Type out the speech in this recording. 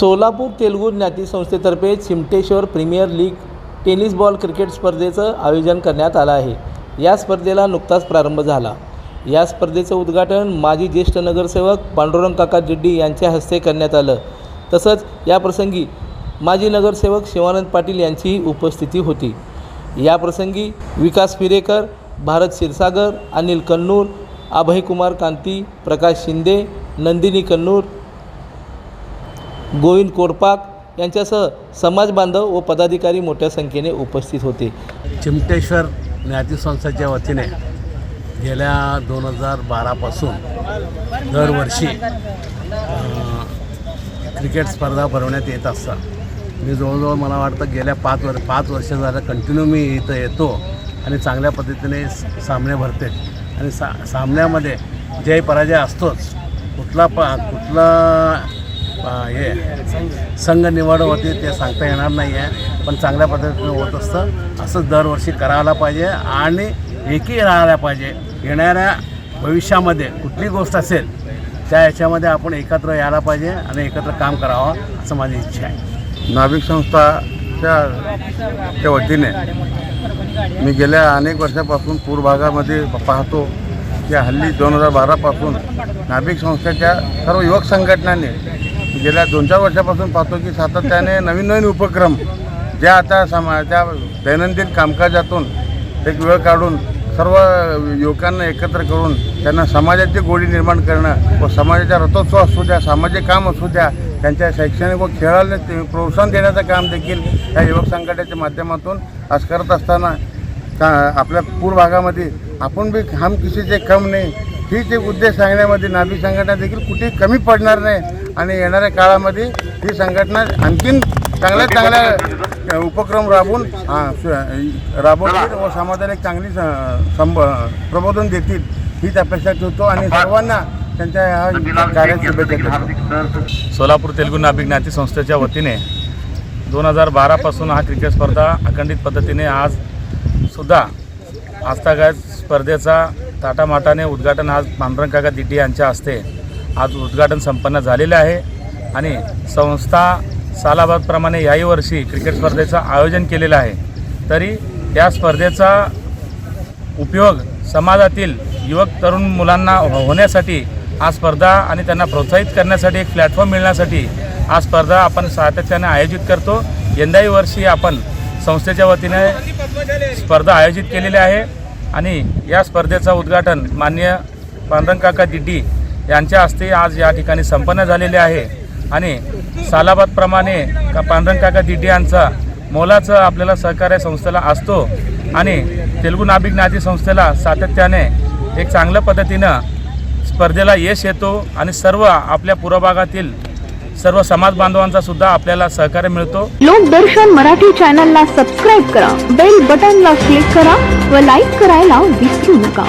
सोलापूर तेलुगू ज्ञाती संस्थेतर्फे Chimteshwar premier league tennis ball cricket स्पर्धेचं आयोजन करण्यात आलं आहे. या स्पर्धेला नुकताच प्रारंभ झाला. या स्पर्धेचं उद्घाटन माजी ज्येष्ठ नगरसेवक पांडुरंग काका जिड्डी यांच्या हस्ते करण्यात आलं. तसंच याप्रसंगी माजी नगरसेवक शिवानंद पाटील यांचीही उपस्थिती होती. याप्रसंगी विकास पिरेकर भारत क्षीरसागर अनिल कन्नूर अभयकुमार कांती प्रकाश शिंदे नंदिनी कन्नूर गोविंद कोरपाक यांच्यासह समाज बांधव व पदाधिकारी मोठ्या संख्येने उपस्थित होते. चिमटेश्वर ज्ञाती संस्थेच्या वतीने गेल्या दोन हजार बारापासून दरवर्षी क्रिकेट स्पर्धा भरवण्यात येत असतात. मी जवळजवळ मला वाटतं गेल्या पाच वर्ष पाच वर्ष झालं कंटिन्यू मी इथं येतो आणि चांगल्या पद्धतीने सामने भरते. आणि सा सामन्यामध्ये जय पराजय असतोच. कुठला प कुठला हे संघ निवड होते ते सांगता येणार नाही आहे पण चांगल्या पद्धतीनं होत असतं. असंच दरवर्षी करायला पाहिजे आणि एकही राहायला पाहिजे. येणाऱ्या भविष्यामध्ये कुठली गोष्ट असेल त्या याच्यामध्ये आपण एकत्र यायला पाहिजे आणि एकत्र काम करावं असं माझी इच्छा आहे. नाभिक संस्थाच्या वतीने मी गेल्या अनेक वर्षापासून पूर भागामध्ये पाहतो की हल्ली दोन हजार बारापासून नाभिक संस्थेच्या सर्व युवक संघटनांनी गेल्या दोन चार वर्षापासून पाहतो की सातत्याने नवीन नवीन उपक्रम ज्या आता समा दैनंदिन कामकाजातून एक वेळ काढून सर्व युवकांना एकत्र करून त्यांना समाजाची गोडी निर्माण करणं व समाजाच्या रथोत्सव असू द्या सामाजिक काम असू द्या त्यांच्या शैक्षणिक व खेळाला ते प्रोत्साहन देण्याचं काम देखील या युवक संघटनेच्या माध्यमातून आज करत असताना का आपल्या पूर भागामध्ये आपण बी हम किसीचे कम नाही. हीच एक उद्देश सांगण्यामध्ये नाभिक संघटना देखील कुठेही कमी पडणार नाही. आणि येणाऱ्या काळामध्ये ही संघटना आणखीन चांगल्या चांगल्या उपक्रम राबवून हां राबवतील व समाजाला एक चांगली स- संब प्रबोधन देतील हीच अपेक्षा ठेवतो आणि सर्वांना त्यांच्या ह्या कार्यात शुभेच्छा देतो. सोलापूर तेलुगू नाभिक ज्ञाती संस्थेच्या वतीने दोन हजार बारापासून हा क्रिकेट स्पर्धा अखंडित पद्धतीने आज सुद्धा आजतागायत स्पर्धेचा ताटामाटाने उद्घाटन आज पांडुरंग काका दिड्डी यांच्या हस्ते आज उद्घाटन संपन्न झालेले आहे. आणि संस्था सालाबादप्रमाणे याही वर्षी क्रिकेट स्पर्धेचं आयोजन केलेलं आहे. तरी या स्पर्धेचा उपयोग समाजातील युवक तरुण मुलांना हो- होण्यासाठी हा स्पर्धा आणि त्यांना प्रोत्साहित करण्यासाठी एक प्लॅटफॉर्म मिळण्यासाठी हा स्पर्धा आपण सातत्याने आयोजित करतो. यंदाही वर्षी आपण संस्थेच्या वतीने स्पर्धा आयोजित केलेली आहे. आणि या स्पर्धेचं उद्घाटन माननीय पांडुरंग काका दिड्डी यांच्या हस्ते आज या ठिकाणी संपन्न झालेले आहे. आणि सालाबादप्रमाणे का पांडुरंग काका दिड्डी यांचा मोलाचं आपल्याला सहकार्य संस्थेला असतो. आणि तेलुगू नाभिक नाती संस्थेला सातत्याने एक चांगल्या पद्धतीनं स्पर्धेला यश येतो आणि सर्व आपल्या पूर्वभागातील सर्व समाज बांधवांचा सुद्धा आपल्याला सहकार्य मिळतो. लोकदर्शन मराठी चॅनलला सबस्क्राईब करा बेल बटनला क्लिक करा व लाईक करायला विसरू नका.